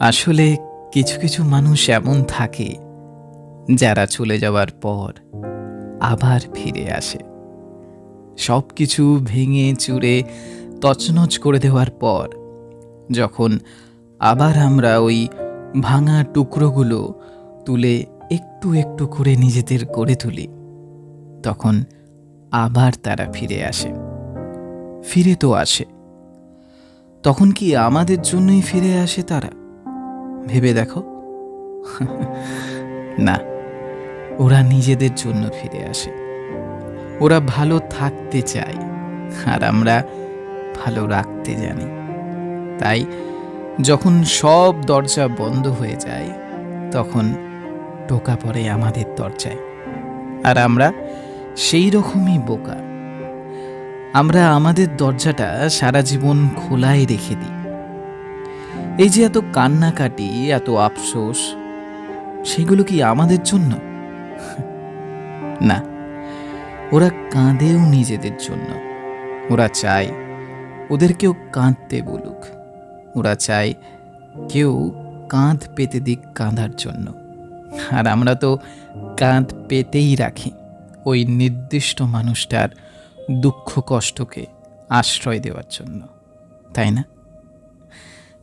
আসলে কিছু কিছু মানুষ এমন থাকে যারা চলে যাওয়ার পর আবার ফিরে আসে। সব কিছু ভেঙে চুরে তছনছ করে দেওয়ার পর যখন আবার আমরা ওই ভাঙা টুকরোগুলো তুলে একটু একটু করে নিজেদের করে তুলি, তখন আবার তারা ফিরে আসে। ফিরে তো আসে। তখন কি আমাদের জন্যই ফিরে আসে তারা? ভেবে দেখো। না, ওরা নিজেদের জন্য ফিরে আসে। ওরা ভালো থাকতে চায়, আর আমরা ভালো রাখতে জানি। তাই যখন সব দরজা বন্ধ হয়ে যায়, তখন টোকা পড়ে আমাদের দরজায়। আর আমরা সেই রকমই বোকা। আমরা আমাদের দরজাটা সারা জীবন খোলাই রেখে দিই। এই যে এত কান্নাকাটি, এত আফসোস, সেগুলো কি আমাদের জন্য? না, ওরা কাঁদেও নিজেদের জন্য। ওরা চায় ওদেরকেও কাঁদতে বলুক। ওরা চায় কেউ কাঁধ পেতে দিক কাঁধার জন্য। আর আমরা তো কাঁধ পেতেই রাখি ওই নির্দিষ্ট মানুষটার দুঃখ কষ্টকে আশ্রয় দেওয়ার জন্য, তাই না?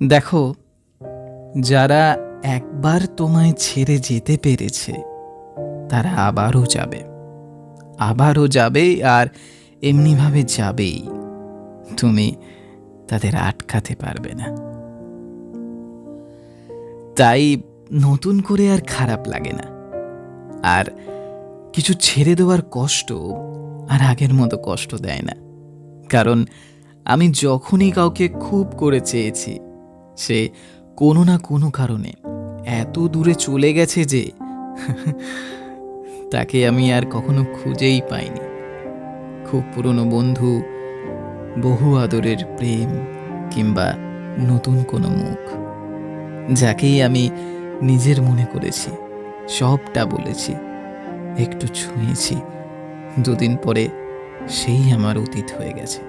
দেখো, যারা একবার তোমায় ছেড়ে যেতে পেরেছে, তারা আবারও যাবে। আবারও যাবে আর এমনিভাবে যাবেই। তুমি তাদের আটকাতে পারবে না। তাই নতুন করে আর খারাপ লাগে না। আর কিছু ছেড়ে দেওয়ার কষ্ট আর আগের মতো কষ্ট দেয় না। কারণ আমি যখনই কাউকে খুব করে চেয়েছি সে কোনো না কোনো কারণে এত দূরে চলে গেছে যে তাকে আমি আর কখনো খুঁজেই পাইনি। খুব পুরনো বন্ধু, বহু আদরের প্রেম কিংবা নতুন কোনো মুখ, যাকেই আমি নিজের মনে করেছি, সবটা বলেছি, একটু ছুঁয়েছি, দুদিন পরে সেই আমার অতীত হয়ে গেছে।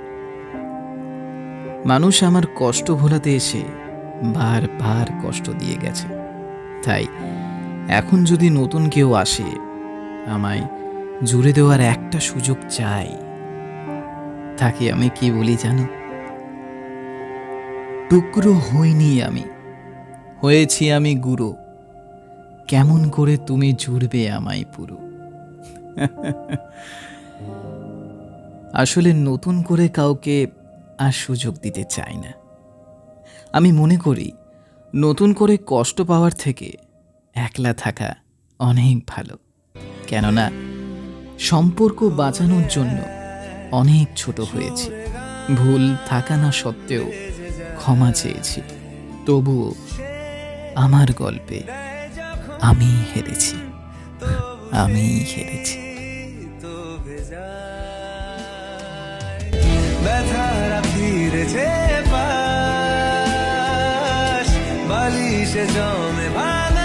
মানুষ আমার কষ্ট ভোলাতে এসে বারবার কষ্ট দিয়ে গেছে। তাই এখন যদি নতুন কেউ আসে, আমায় জুড়ে দেওয়ার একটা সুযোগ চাই। তাকে আমি কি বলি জানো? টুকরো হইনি আমি, হয়েছি আমি গুরু। কেমন করে তুমি জুড়বে আমায় পুরো? আসলে নতুন করে কাউকে আর সুযোগ দিতে চাই না। আমি মনে করি, নতুন করে কষ্ট পাওয়ার থেকে একলা থাকা অনেক ভালো। কেননা, সম্পর্ক বাঁচানোর জন্য অনেক ছোট হয়েছি। ভুল থাকা না সত্ত্বেও ক্ষমা চেয়েছি। তবুও আমার গল্পে আমি হেরেছি। আমি হেরেছি। ব্যথারা ফিরেছে। felices yo me.